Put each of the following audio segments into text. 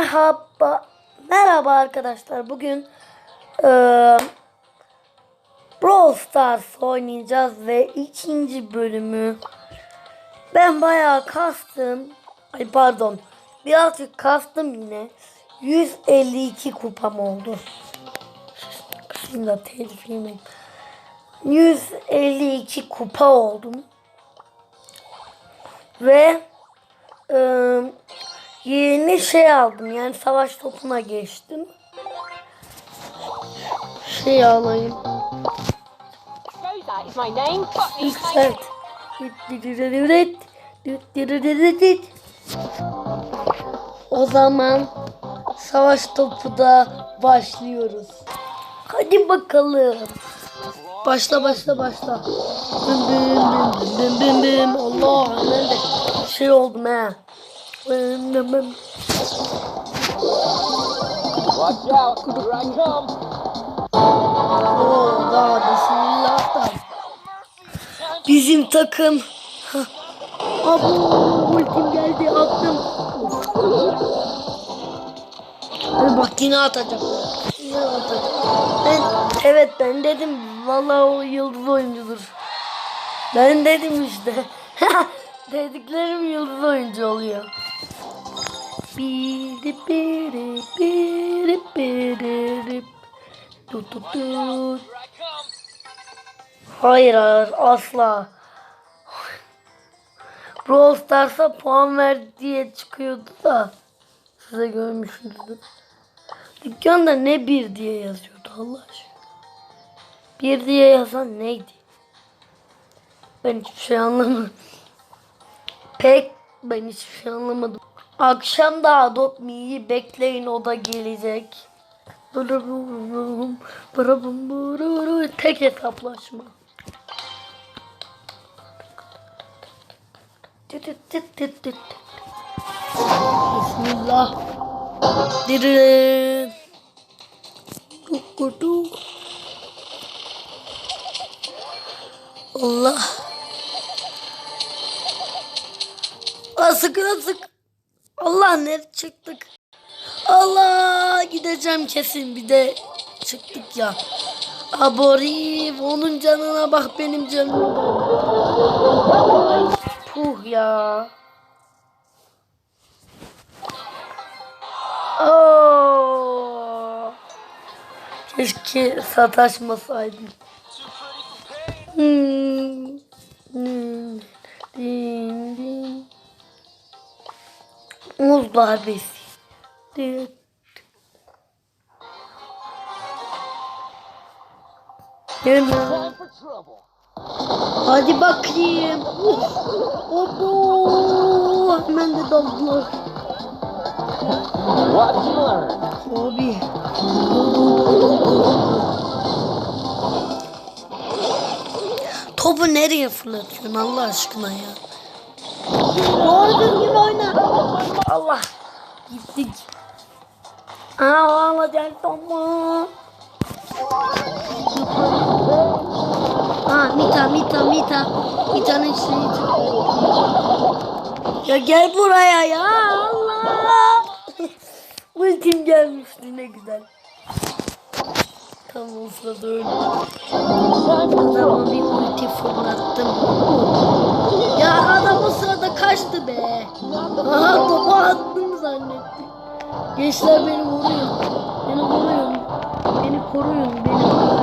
Merhaba. Merhaba arkadaşlar. Bugün eee Brawl Stars oynayacağız ve ikinci bölümü ben bayağı kastım. Ay pardon. Birazcık kastım yine. 152 kupam oldu. Şimdi da telif yemeyeyim. 152 kupa oldum. Ve eee Yeni şey aldım. Yani savaş topuna geçtim. Şey alayım. Yükselt. O zaman savaş topu da başlıyoruz. Hadi bakalım. Başla başla başla. Bim bim bim bim bim bim. Allah şey oldum he. Watch out, here I come. Oo, daha bismillah. Bizim takım. Abo, ultim geldi attım. Hadi bak yine atacak. Yine atacak. Ben, evet ben dedim. Vallahi o yıldız oyuncudur. Ben dedim işte. Dediklerim yıldız oyuncu oluyor. Biri biri biri biri I come. Hayır hayır asla. Brawl Stars'a puan ver diye çıkıyordu da size görmüşsünüzdür. Dükkanda ne bir diye yazıyordu Allah aşkına. Bir diye yazan neydi? Ben hiçbir şey anlamadım. Pek ben hiçbir şey anlamadım. Akşam da Adopt Me'yi bekleyin o da gelecek. Tek hesaplaşma. Bismillah. Dirin. Allah. Asık asık. Allah ne çıktık. Allah gideceğim kesin bir de çıktık ya. Aborif onun canına bak benim canıma bak. Puh ya. Oo. Keşke sataşmasaydım. Hmm. Time for trouble. Hadi bakayım. Uf. Obo. Hemen de daldılar. Abi. Topu nereye fırlatıyorsun Allah aşkına ya? Doğru düzgün oyna. Gittik. Aa alacak topu. Aa Mita Mita Mita. Mita'nın şeyi. Ya gel buraya ya Allah. Ultim gelmişti ne güzel. Tam o sırada öyle. Adama bir ulti fırlattım. Ya adam o sırada kaçtı be. Aha topu attım zannetti. Gençler beni vuruyor. Beni vuruyor. Beni koruyun. Beni koruyun.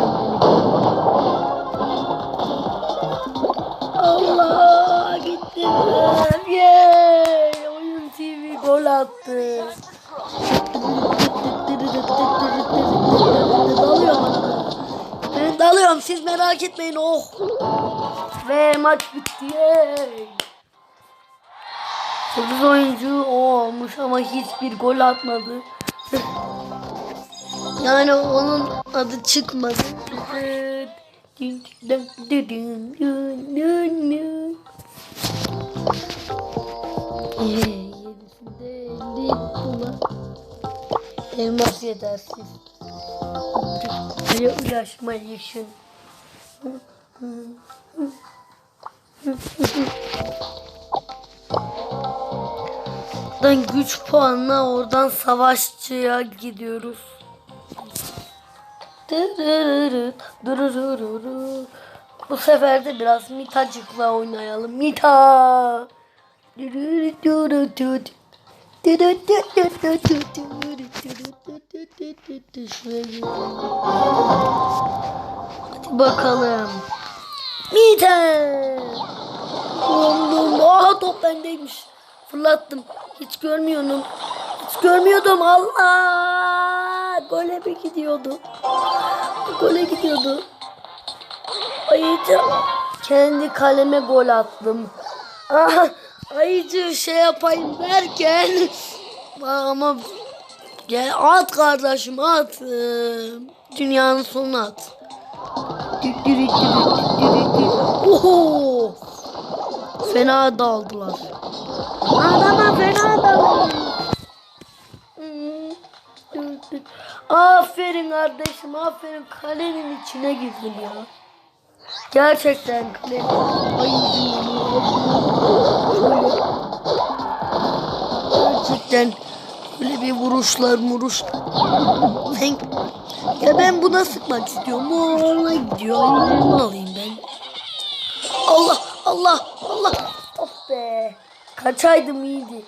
Allah gitti. Yay! Oyun TV gol attı. Ben dalıyorum siz merak etmeyin oh. Ve maç bitti. Yay. 9 oyuncu o olmuş ama hiçbir gol atmadı. Yani onun adı çıkmadı. Elmas yetersiz. Buraya ulaşmayışın. Buradan güç puanla oradan savaşçıya gidiyoruz. Bu sefer de biraz Mitacık'la oynayalım. Mita. Hadi bakalım. Mita. Aha top bendeymiş. Fırlattım. Hiç görmüyordum. Hiç görmüyordum. Allah. Gole mi gidiyordu? Gole gidiyordu. Ayıcı. Kendi kaleme gol attım. Aha, ayıcı şey yapayım derken ama gel at kardeşim at. Dünyanın sonu at. Oho! Fena daldılar. Adama fena daldılar. Aferin kardeşim aferin kalenin içine girdin ya. Gerçekten kalenin. Ay Gerçekten böyle bir vuruşlar muruş. Ya ben buna sıkmak istiyorum. Bu ona gidiyor. Ellerini alayım ben. Allah Allah Allah. Of be. Kaçaydım iyiydi.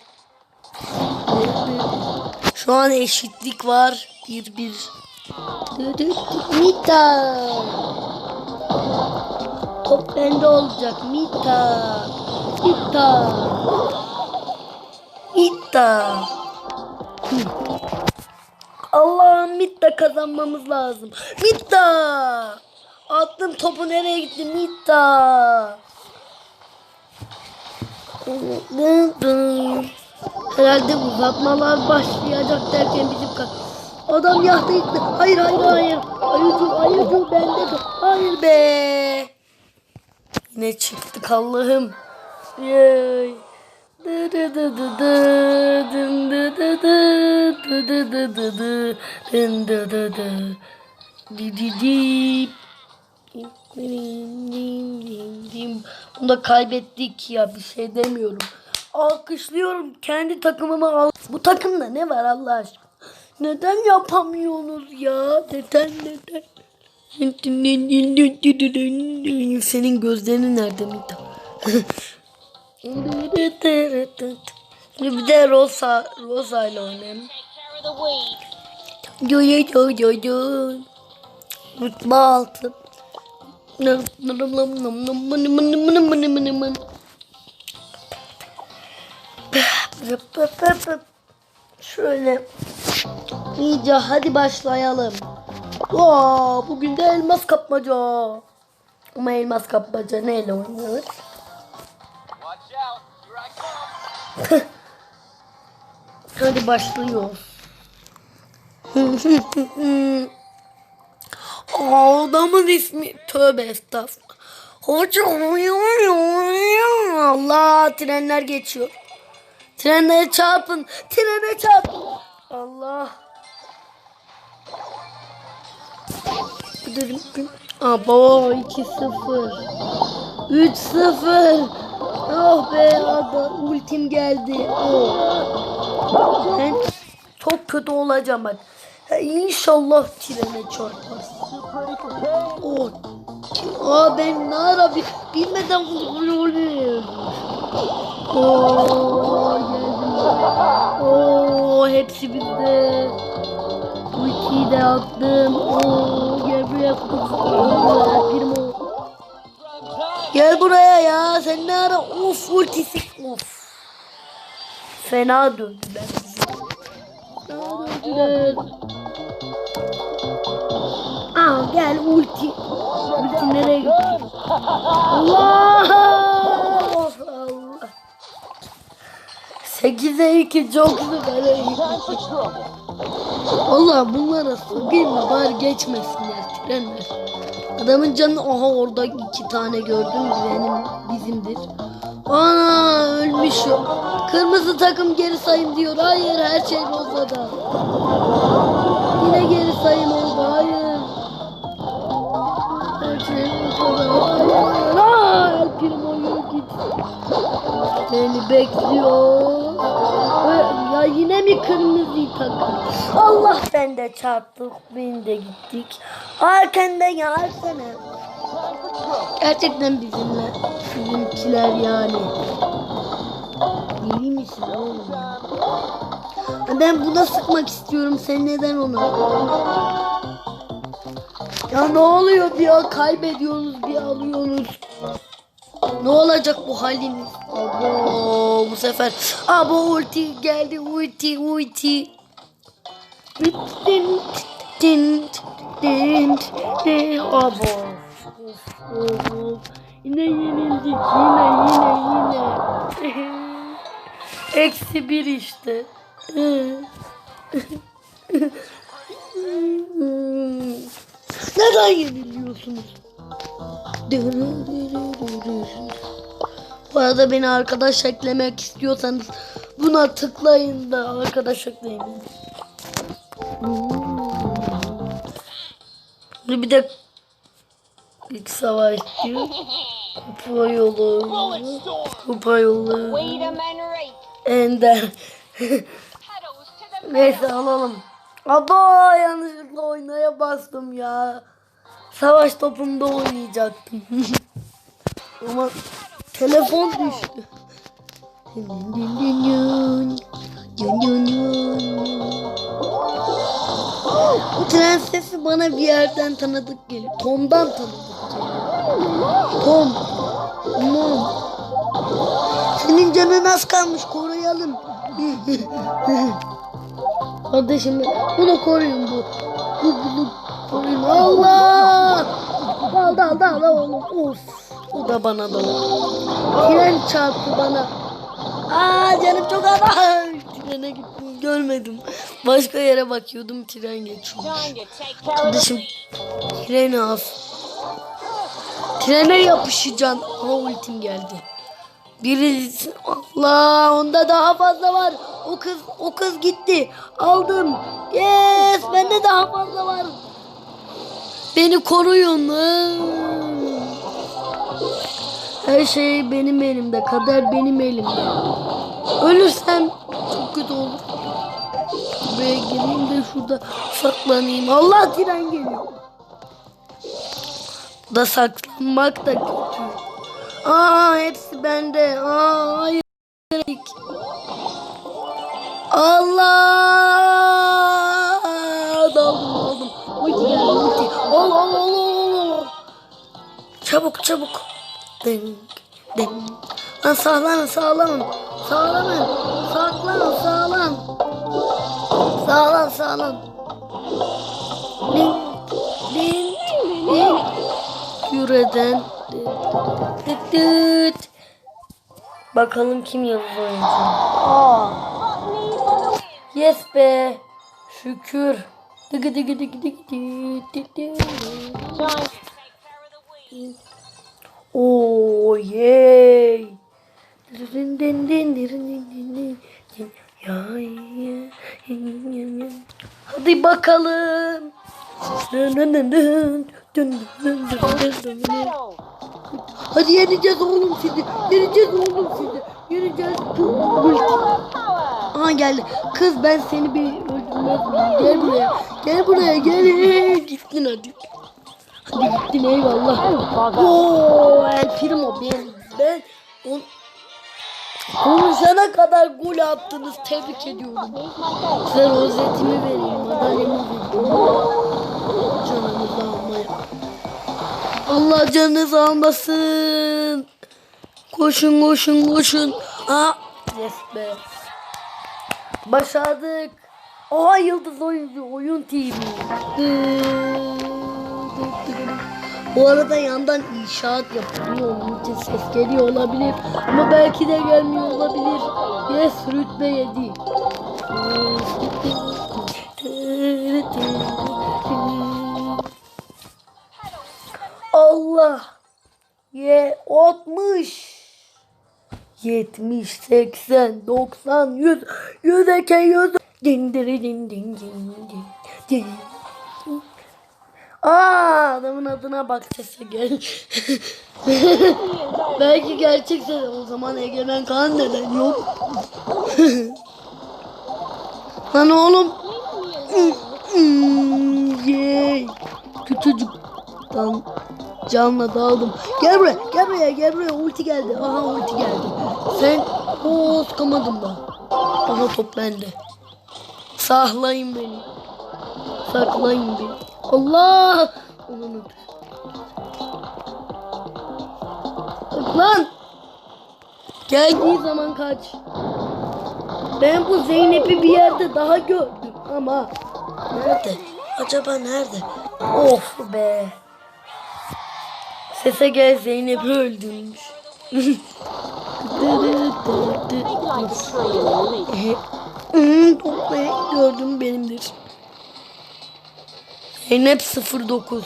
Şu an eşitlik var. Bir bir. Mita. Top bende olacak. Mita. Mita. Mita. Hı. Allah'ım Mita kazanmamız lazım. Mita. Attım topu nereye gitti? Mita. Herhalde uzatmalar başlayacak derken bizim Adam yahtı yıktı. Hayır hayır hayır. Ayıcı ayıcı bende de. Hayır be. Yine çıktık Allah'ım. Yay. Di di di Dim, dim, dim. Bunu da kaybettik ya bir şey demiyorum. Alkışlıyorum kendi takımımı al. Bu takımda ne var Allah aşkına? Neden yapamıyorsunuz ya? Neden neden? Senin gözlerin nerede Mita? Bir de Rosa, Rosa ile oynayalım. Yo yo yo yo yo. Rütbe altı. Şöyle. İyice hadi başlayalım. Oo, bugün de elmas kapmaca. Ama elmas kapmaca neyle come. Hadi başlıyoruz. Adamın ismi tövbe estağfurullah. Hocam Allah trenler geçiyor. Trenlere çarpın. Trene çarpın. Allah. Baba 2-0. 3-0. Oh be ada ultim geldi. Oh. Ben çok kötü olacağım bak. İnşallah trene çarpmaz. Oh. Aa ben ne ara bi- bilmeden vuruyorum. Oo geldim. Oo hepsi bizde. Ultiyi de attım. Oo gel buraya. Oo, Primo. Gel buraya ya. Sen ne ara? Of ultisi. Of. Fena döndüler bizi. Fena döndüler. Aa gel ulti. Ulti nereye gitti? Allah! Allah. 8'e 2 çok trouble. Allah bunlara sokayım da bari geçmesinler trenler. Adamın canı aha orada iki tane gördüm benim bizimdir. Ana ölmüş. Kırmızı takım geri sayım diyor. Hayır her şey rozada. Yine geri sayım Primo'yu git. Beni bekliyor. Ya yine mi kırmızıyı takın? Allah ben de çarptık. Beni de gittik. Arkenden ya arsene. Gerçekten bizimle. Bizimkiler yani. Deli misin oğlum? Ben buna sıkmak istiyorum. Sen neden ona? Ya ne oluyor bir an kaybediyorsunuz bir alıyorsunuz. Ne olacak bu haliniz? Abo bu sefer. Abo ulti geldi ulti ulti. Abo. Yine yenildik yine yine yine. Eksi bir işte. Neden yeniliyorsunuz? Bu arada beni arkadaş eklemek istiyorsanız buna tıklayın da arkadaş ekleyin. Bir de ilk savaş diyor. Kupa yolu. Kupa yolu. Ender. Neyse alalım. Aba yanlışlıkla oynaya bastım ya. Savaş topunda oynayacaktım. Ama telefon düştü. Bu tren sesi bana bir yerden tanıdık geliyor. Tom'dan tanıdık geliyor. Tom. Tom. Senin canın az kalmış koruyalım. Kardeşim bunu koruyun bu. Bu bunu koruyun. Allah! Dal dal dal dal oğlum. Of. O da bana da. Tren çarptı bana. Aa canım çok. Ay, Trene gittim görmedim. Başka yere bakıyordum tren geçiyor. Kardeşim treni al. Trene yapışacaksın. Ama ultim geldi. Biri Allah onda daha fazla var. O kız o kız gitti. Aldım. Yes bende daha fazla var. Beni koruyun. Her şey benim elimde. Kader benim elimde. Ölürsem çok kötü olur. Buraya gireyim de şurada saklanayım. Allah tren geliyor. Da saklanmak da kötü. Aa hepsi bende. Aa hayır. Allah! Daldım daldım. Ulti geldi ulti. Ol ol ol ol ol. Çabuk çabuk. Ding ding. Lan sağlanın sağlanın. Sağlanın. Saklanın sağlan. Sağlan sağlan. Ding ding ding. Yüreden. Dıt dıt. Bakalım kim yıldız oyuncu. Aa. Yes be. Şükür. Dıgı dıgı dıgı dıgı dıgı dıgı. Oo yay. Din din din din din din din. Hadi bakalım. Hadi yeneceğiz oğlum sizi. Yeneceğiz oğlum sizi. Yeneceğiz. Aha geldi. Kız ben seni bir öldürmez? Gel buraya. Gel buraya gel. Gittin hadi. Hadi gittin eyvallah. Oo El Primo ben ben on, konuşana kadar gol attınız. Tebrik ediyorum. Size rozetimi vereyim. Madalyamı vereyim. Canınızı almaya. Allah canınızı almasın. Koşun koşun koşun. Aa, yes be. Başardık. Oha yıldız oyuncu oyun TV. Bu arada yandan inşaat yapılıyor. Onun için ses geliyor olabilir. Ama belki de gelmiyor olabilir. Yes rütbe 7. Allah. Ye 60. 70, 80, 90, 100, 100 eke 100. Din diri din din din din din. Aa adamın adına bak sese gel. Belki gerçek ses o zaman Egemen Kaan neden yok? Lan oğlum. Yey. Küçücükten canla daldım. Gel buraya, buraya, gel buraya. Ulti geldi. Aha ulti geldi. Sen o sıkamadın da. Aha top bende. Sahlayın beni. Saklayın beni. Allah! Onun Lan! Geldiği zaman kaç. Ben bu Zeynep'i bir yerde daha gördüm ama nerede? Acaba nerede? Of be. Sese gel Zeynep'i öldürmüş. Toplayı gördüm benimdir. Zeynep 09.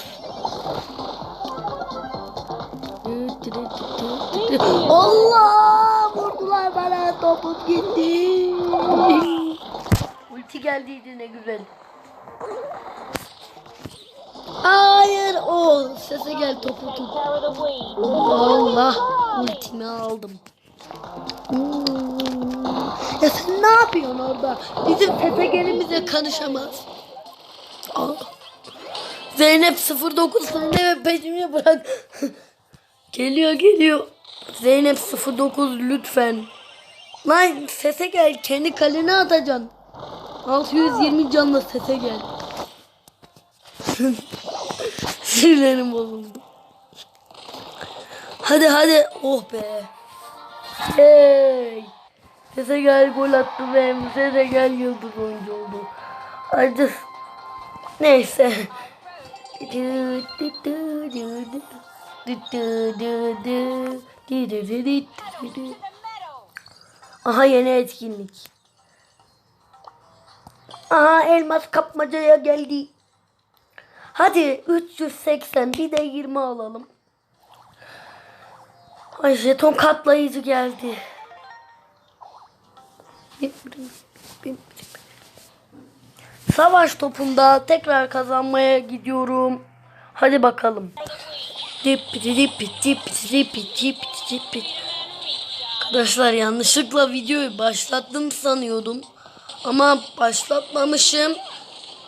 Allah! Vurdular bana topum gitti. Ulti geldiydi ne güzel. Hayır o sese gel topu weed. Allah ultimi aldım. Ya sen ne yapıyorsun orada? Bizim tepegenimize karışamaz. Aa. Zeynep 09 Zeynep peşimi bırak. geliyor geliyor. Zeynep 09 lütfen. Lan sese gel kendi kalene atacaksın. 620 canla sese gel. Sinirlerim bozuldu. Hadi hadi. Oh be. Hey. Sese gel gol attı ve Sese gel yıldız oyuncu oldu. Hadi. Neyse. Aha yeni etkinlik. Aha elmas kapmacaya geldi. Hadi 380 bir de 20 alalım. Ay jeton katlayıcı geldi. Savaş topunda tekrar kazanmaya gidiyorum. Hadi bakalım. Dip dip dip dip dip dip. Arkadaşlar yanlışlıkla videoyu başlattım sanıyordum. Ama başlatmamışım.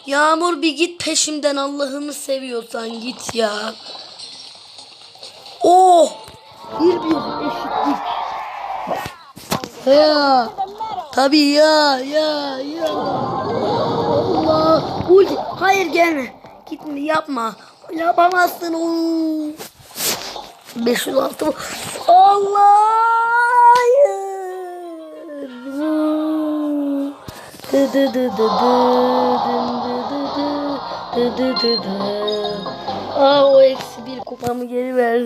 Yağmur bir git peşimden Allah'ını seviyorsan git ya. Oh! Bir bir eşitlik. Ya. Tabii ya ya ya. Allah. Ulti. Hayır gelme. Gitme yapma. Yapamazsın. Oo. 506. Allah. Hayır. Dı. Aa o eksi bir kupamı geri ver.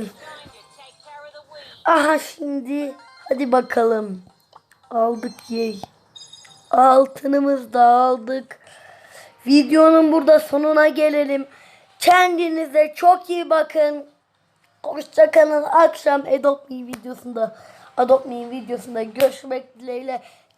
Aha şimdi hadi bakalım. Aldık yey. Altınımızı da aldık. Videonun burada sonuna gelelim. Kendinize çok iyi bakın. Hoşçakalın. Akşam Adopt Me videosunda Adopt Me videosunda görüşmek dileğiyle.